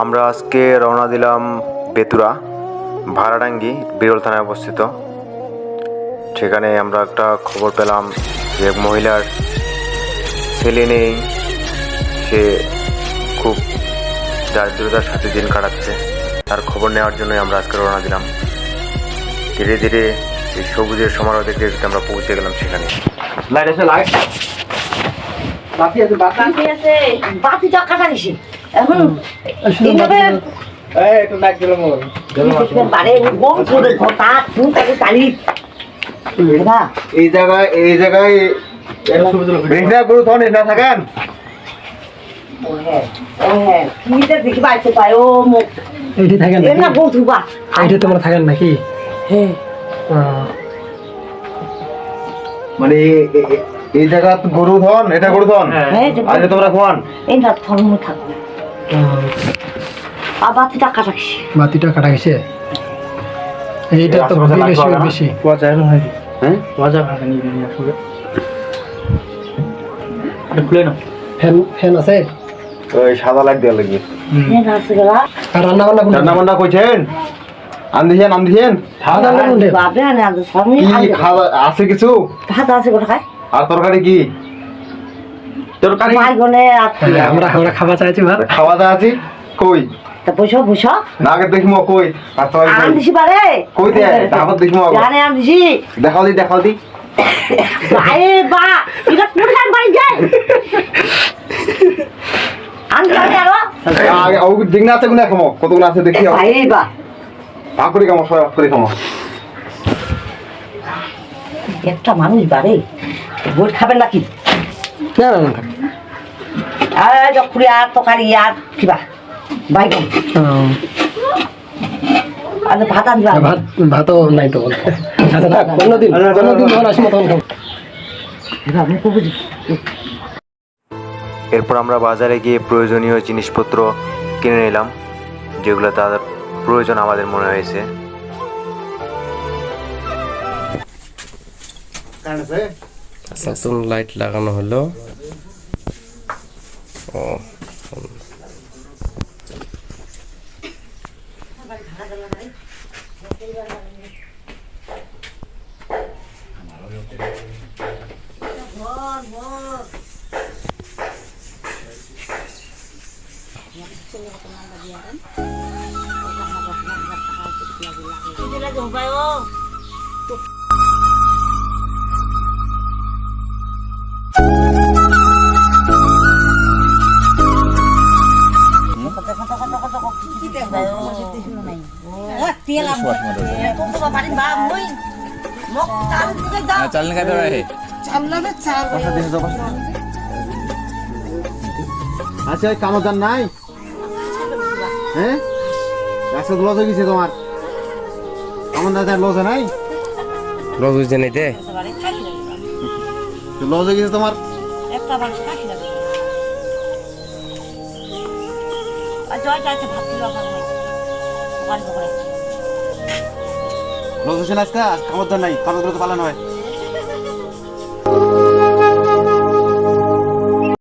আমরা আজকে রওনা দিলাম বেতুরা, ভাড়াডাঙ্গি, বিরল থানায় অবস্থিত। সেখানে আমরা একটা খবর পেলাম যে এক মহিলার ছেলে নেই, সে খুব দারিদ্রতার সাথে দিন কাটাচ্ছে। তার খবর নেওয়ার জন্যই আমরা আজকে রওনা দিলাম। ধীরে ধীরে এই সবুজের সমারোহ দেখতে দেখতে আমরা পৌঁছে গেলাম সেখানে। লাইট আছে লাইট বাতি আছে বাতি? আছে। বাতি টাকা কাটিছি এখন এইভাবে এই একটু লাইট দিলাম ওর বারে বম করে ঘটা তুই তাকে কালি। এই জায়গায় এই জায়গায় বেশিরা গরু তখন এটা থাকেন দেখি এইটি থাকেন না নাকি তোমরা থাকেন নাকি? হ্যাঁ। মানে এই জায়গা গরু ধন এটা গরু ধন? হ্যাঁ আজ তোমরা কোন এই না ধর্ম থাকবে আহ, আর বাতি টাকা রাখছি বাতিটা কাটা গেছে? এইটা তো আশেপাশে বেশি। লাগবে না? বেশি হ্যাঁ? ফ্যান ফ্যান আছে? ওই সাদা লাইট দেওয়া লাগবে। হ্যাঁ আছে গেলা। রান্না বান্না? রান্না বান্না করছেন? আন দিছেন আন দিছেন খাওয়া দাওয়া কোনটা? বাপরে আনে আনতে সামনে কি খাওয়া আছে কিছু? ভাত আছে খায় আর তরকারি কি? তরকারি? বাইগনে আছে আমরা আমরা খাবার চাইছি ভাত। খাওয়া দাওয়া কই? তা বসো বসো। না আগে দেখি কই? আর তরকারি আনদিছি পারে কই দে তারপর দেখি মো জানে আনদিছি। দেখাও দি দেখাও দি। আরে বা এটা কোথায় বাড়ি যায় আনতে আগে ও দিন আছে কোন কতগুলো আছে দেখি। আরে বা। ভাগ করে খামো সবাই করে একটা মানুষ বাড়ে ভোট খাবেন নাকি? না না না আর যখুরি আর কিবা বাইগন। আর ভাত আনবা। ভাত ভাতও নাই তো আচ্ছা থাক যখন আসব তখন খাব। এরপর আমরা বাজারে গিয়ে প্রয়োজনীয় জিনিসপত্র কিনে নিলাম যেগুলো তাদের প্রয়োজন আমাদের মনে হয়েছে। নতুন লাইট লাগানো হলো। ও চাল খাইতে পারে আচ্ছা ওই কামো দান নাই? হ্যাঁ? লজ হয়ে গেছে তোমার আমার দাদা লজ নাই রোজ বুঝতে নিতে লজ হয়ে গেছে তোমার একটা মানুষ খাসি জয় লজ হয়েছে না আজকে নাই কামর তো পালানো হয়